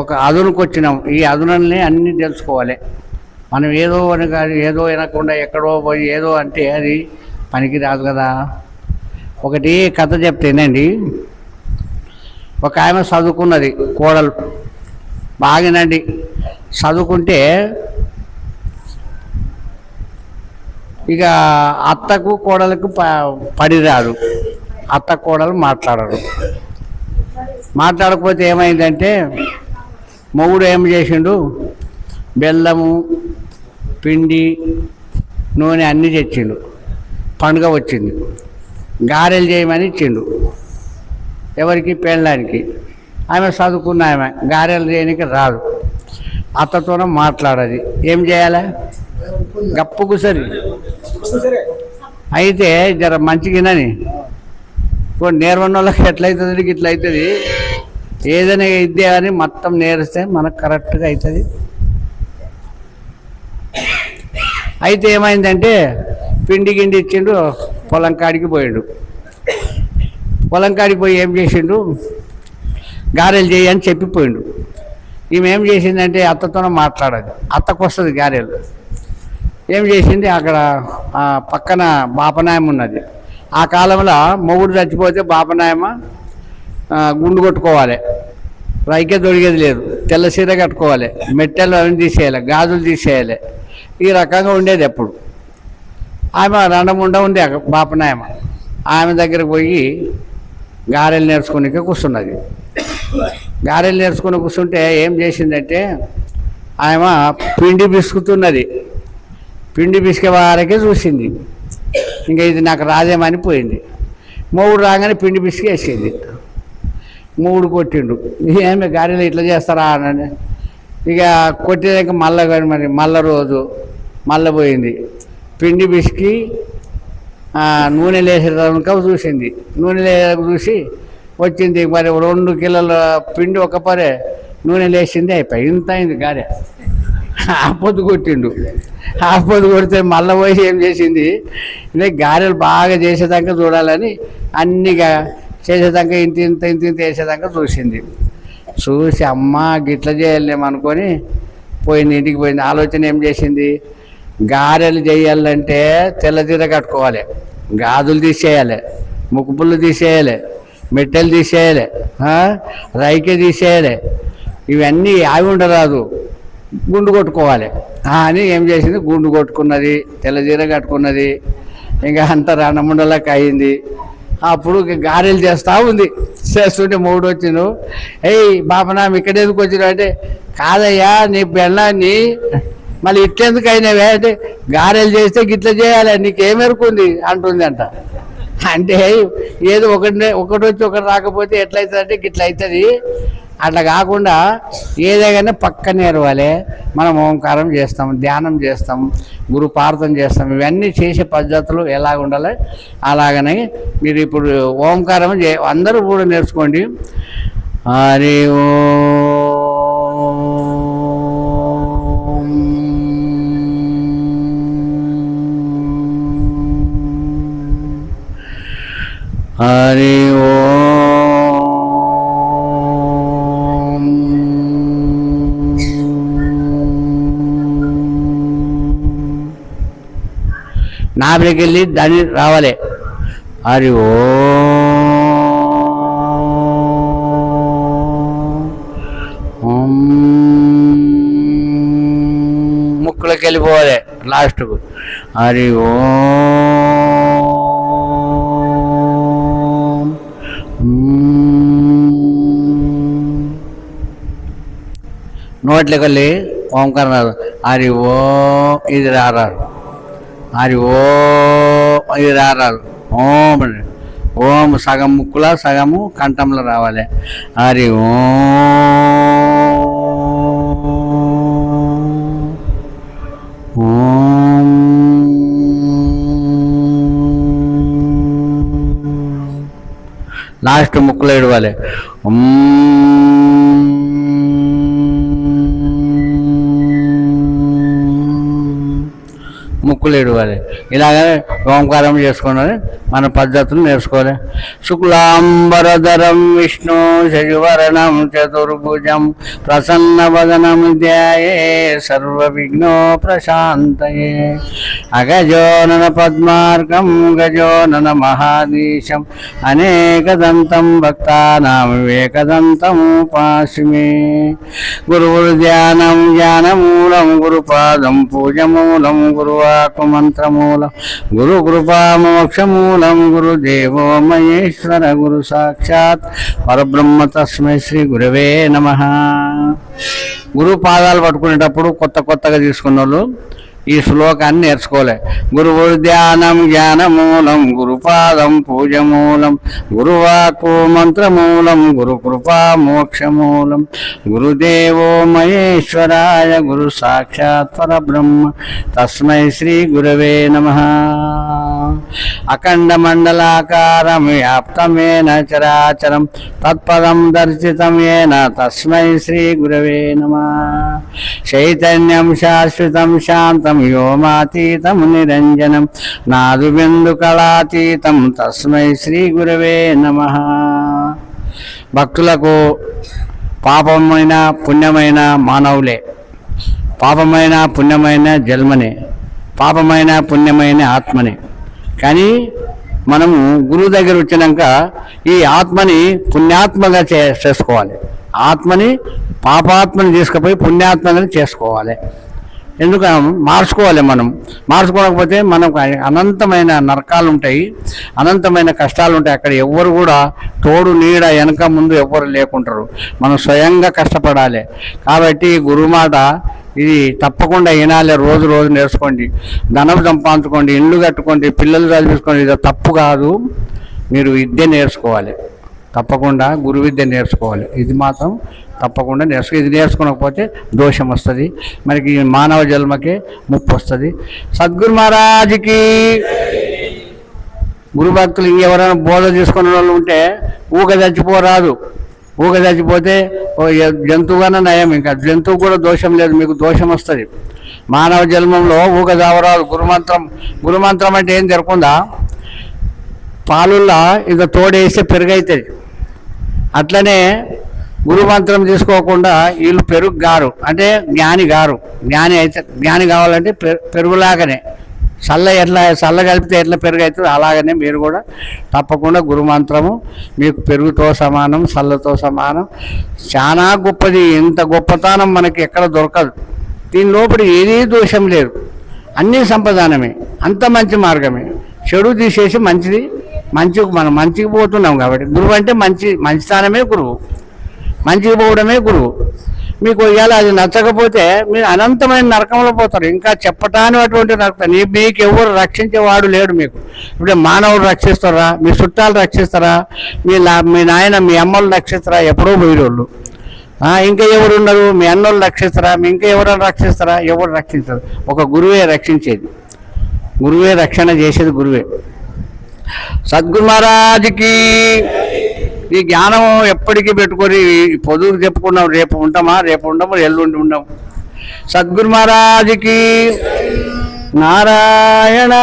ఒక అదునుకు వచ్చినాం. ఈ అదునల్ని అన్నీ తెలుసుకోవాలి. మనం ఏదో అని కాదు ఏదో వినకుండా ఎక్కడో పోయి ఏదో అంటే అది పనికి రాదు కదా. ఒకటి కథ చెప్తేనండి ఒక ఆమె చదువుకున్నది కోడలు. బాగానండి చదువుకుంటే ఇక అత్తకు కోడలకు ప పడి రాదు అత్త కోడలు మాట్లాడరు. మాట్లాడకపోతే ఏమైందంటే మొగుడు ఏం చేసిండు? బెల్లము పిండి నూనె అన్నీ తెచ్చిండు. పండుగ వచ్చింది. గారెలు చేయమని ఇచ్చిండు. ఎవరికి? పెళ్ళడానికి ఆమె చదువుకున్న ఆమె. గారెలు చేయడానికి రాదు. అత్తతోనే మాట్లాడది. ఏం చేయాలి? గప్పు సరే అయితే జర మంచిగినని. ఇప్పుడు నేర్వన్న వాళ్ళకి ఎట్లయితుంది? ఇట్లయితుంది అవుతుంది ఏదైనా ఇద్దే అని మొత్తం నేరిస్తే మనకు కరెక్ట్గా అవుతుంది అయితే ఏమైందంటే పిండి గిండి ఇచ్చిండు పొలం కాడికి పోయిండు. పొలం కాడికి పోయి ఏం చేసిండు? గారెలు చేయి అని చెప్పిపోయిండు. ఈమె ఏం చేసిందంటే అత్తతోనే మాట్లాడదు. అత్తకు వస్తుంది గారెలు. ఏం చేసింది? అక్కడ పక్కన బాపనాయం ఉన్నది. ఆ కాలంలో మొగుడు చచ్చిపోతే బాపనాయమ గుండు కొట్టుకోవాలి. రైకే దొరికేది లేదు. తెల్ల సీర కట్టుకోవాలి. మెట్టెలు అవి తీసేయాలి. గాజులు తీసేయాలి. ఈ రకంగా ఉండేది ఎప్పుడు. ఆమె రండముండ ఉంది అక్కడ ఆమె దగ్గరకు పోయి గారెలు నేర్చుకునే కూర్చున్నది. గారెలు నేర్చుకుని కూర్చుంటే ఏం చేసిందంటే ఆమె పిండి బిసుకుతున్నది పిండి బిసికే వారికే చూసింది. ఇంకా ఇది నాకు రాదేమని పోయింది. మూడు రాగానే పిండి బిసికేసింది మూడు కొట్టిండు. ఏమి గారెలు ఇట్లా చేస్తారా అని. ఇక కొట్టినాక మళ్ళా కానీ మరి మళ్ళా రోజు మళ్ళా పోయింది. పిండి పిసికి నూనె లేసేదాక చూసింది. నూనె లేసాక చూసి వచ్చింది మరి రెండు కిలోల పిండి ఒక పరే నూనె లేచింది అయిపోయి. ఇంత అయింది గారె. ఆ పొద్దు కొట్టిండు. ఆ పొద్దు కొడితే మళ్ళీ పోయి ఏం చేసింది? ఇదే గారెలు బాగా చేసేదాకా చూడాలని అన్నిగా చేసేదాకా ఇంత ఇంత ఇంత ఇంత వేసేదాకా చూసింది. చూసి అమ్మ గిట్ల చేయలేమనుకొని పోయింది ఇంటికి పోయింది. ఆలోచన ఏం చేసింది? గారెలు చేయాలంటే తెల్లదీర కట్టుకోవాలి. గాజులు తీసేయాలి ముక్కుపుళ్ళు తీసేయాలి మెట్టెలు తీసేయాలి రైకే తీసేయాలి. ఇవన్నీ ఆవి ఉండరాదు. గుండు కొట్టుకోవాలి. అని ఏం చేసింది? గుండు కొట్టుకున్నది తెల్లజీర కట్టుకున్నది. ఇంకా అంత రణముండలకు అయింది. అప్పుడు గారెలు చేస్తూ ఉంది. చేస్తుంటే మూడు వచ్చిను ఏయ్ బాపనామ ఇక్కడ ఎందుకు వచ్చినావు అంటే కాదయ్యా నీ పెళ్ళాన్ని మళ్ళీ ఇట్లెందుకు అయినావే అంటే గారెలు చేస్తే గిట్ల చేయాలి నీకేమెరుకుంది అంటుంది అంట అంటే ఏదో ఒకటి ఒకటి వచ్చి ఒకటి రాకపోతే ఎట్లయితుంది అంటే గిట్ల అవుతుంది అట్లా కాకుండా ఏదైనా పక్క నేర్వాలి మనం ఓంకారం చేస్తాం ధ్యానం చేస్తాం గురు ప్రార్థన చేస్తాం. ఇవన్నీ చేసే పద్ధతులు ఎలా ఉండాలి? అలాగనే మీరు ఇప్పుడు ఓంకారం చే అందరూ కూడా నేర్చుకోండి. హరి ఓ. హరి నాభికి వెళ్ళి దాన్ని రావాలి. హరి ఓ. ముక్కులోకి వెళ్ళిపోవాలి లాస్ట్కు. హరి ఓం. నోట్లోకి వెళ్ళి ఓంకారం రాదు హరి ఓ. ఇది రారారు హరి ఓ ఇది రారారు ఓం ఓం సగం ముక్కుల సగము కంఠంలో రావాలి. హరి ఓం. లాస్ట్ ముక్కులో ఇడవాలి ముక్కులేడు వారి ఇలాగ ఓంకారం చేసుకున్నది మన పద్ధతులు నేర్చుకోవాలి. శుక్లాంబరధరం విష్ణు శశివరణం చతుర్భుజం ప్రసన్నవదనం ధ్యాయే సర్వ విఘ్నో ప్రశాంతయే. అగజోనన పద్మార్గం గజోనన మహాదీశం అనేకదంతం భక్తానాం వివేకదంతం ఉపాసిమే. గురువు ధ్యానం జ్ఞానమూలం గురుపాదం పూజమూలం గురువా మంత్రమూలం గురు కృపా మోక్షమూలం గురుదేవో మహేశ్వర గురు సాక్షాత్ పరబ్రహ్మ తస్మై శ్రీ గురవే నమ. గురు పాదాలు పట్టుకునేటప్పుడు కొత్త కొత్తగా తీసుకున్న వాళ్ళు ఈ శ్లోకాన్ని నేర్చుకోలే. గురువు ధ్యానం జ్ఞానమూలం గురుపాదం పూజమూలం గురువాకు మంత్రమూలం గురు కృపా మోక్షమూలం. గురుదేవో మహేశ్వరాయ గురు సాక్షాత్ పరబ్రహ్మ. తస్మై శ్రీ గురవే నమ. అఖండ మండలాకారం వ్యాప్తమేన చరాచరం. తత్పదం దర్శితమేన తస్మై శ్రీ గురవే నమ. చైతన్యం శాశ్వతం శాంతం వ్యోమాతీతం నిరంజనం. నాదు కళాతీతం తస్మై శ్రీ గురవే నమ. భక్తులకు పాపమైన పుణ్యమైన మానవులే. పాపమైన పుణ్యమైన జన్మనే. పాపమైన పుణ్యమైన ఆత్మనే. కానీ మనము గురువు దగ్గర వచ్చినాక ఈ ఆత్మని పుణ్యాత్మగా చే చేసుకోవాలి. ఆత్మని పాపాత్మని తీసుకుపోయి పుణ్యాత్మగా చేసుకోవాలి. ఎందుకు మార్చుకోవాలి మనం. మార్చుకోకపోతే మనకు అనంతమైన నరకాలు ఉంటాయి. అనంతమైన కష్టాలు ఉంటాయి. అక్కడ ఎవ్వరు కూడా తోడు నీడ వెనక ముందు ఎవ్వరు లేకుంటారు. మనం స్వయంగా కష్టపడాలి. కాబట్టి గురువు మాట ఇది తప్పకుండా వినాలి రోజు రోజు నేర్చుకోండి. ధనం సంపాదించుకోండి ఇల్లు కట్టుకోండి పిల్లలు చదివించుకోండి ఇది తప్పు కాదు. మీరు విద్య నేర్చుకోవాలి. తప్పకుండా గురు విద్య నేర్చుకోవాలి. ఇది మాత్రం తప్పకుండా నేర్చుకో ఇది నేర్చుకోకపోతే దోషం వస్తుంది. మనకి మానవ జన్మకే ముప్పు వస్తుంది. సద్గురు మహారాజుకి గురు భక్తులు ఎవరైనా బోధ తీసుకున్న వాళ్ళు ఉంటే ఊగ చచ్చిపోరాదు. ఊగ చచ్చిపోతే ఓ జంతువుగానే నయం ఇంకా. జంతువు కూడా దోషం లేదు మీకు దోషం వస్తుంది. మానవ జన్మంలో ఊగ చావరాదు గురుమంత్రం గురుమంత్రం అంటే ఏం జరగకుండా పాలుల్లా ఇక తోడేస్తే పెరుగైతుంది. అట్లనే గురుమంత్రం తీసుకోకుండా వీళ్ళు పెరుగు గారు అంటే జ్ఞాని గారు. జ్ఞాని అయితే జ్ఞాని కావాలంటే పెరుగులాగానే. చల్ల ఎట్లా చల్ల కలిపితే ఎట్లా పెరుగు అలాగనే మీరు కూడా తప్పకుండా గురుమంత్రము మీకు పెరుగుతో సమానం చల్లతో సమానం. చాలా గొప్పది ఇంత గొప్పతనం మనకి ఎక్కడ దొరకదు. దీని లోపల ఏదీ దోషం లేదు. అన్నీ సంపదానమే. అంత మంచి మార్గమే. చెడు తీసేసి మంచిది మంచి మనం మంచికి పోతున్నాం కాబట్టి. గురువు అంటే మంచి మంచితనమే గురువు. మంచికి పోవడమే గురువు. మీకు ఇవాళ అది నచ్చకపోతే మీరు అనంతమైన నరకంలో పోతారు. ఇంకా చెప్పటాని అటువంటి నరకం నీ మీకు ఎవరు రక్షించేవాడు లేడు మీకు. ఇప్పుడు మానవుడు రక్షిస్తారా? మీ చుట్టాలు రక్షిస్తారా? మీ లా- మీ నాయన మీ అమ్మలు రక్షిస్తారా? ఎప్పుడో పోయేవాళ్ళు ఇంకా ఎవరు ఉన్నారు? మీ అన్నోళ్ళు రక్షిస్తారా? మీ ఇంకా ఎవరైనా రక్షిస్తారా? ఎవరు రక్షించరు. ఒక గురువే రక్షించేది. గురువే రక్షణ చేసేది గురువే. సద్గురు మహారాజుకి ఈ జ్ఞానం ఎప్పటికీ పెట్టుకొని పొదువు చెప్పుకున్నాం. రేపు ఉంటామా? రేపు ఉండము ఎల్లుండి ఉండం సద్గురు మహారాజుకి నారాయణ.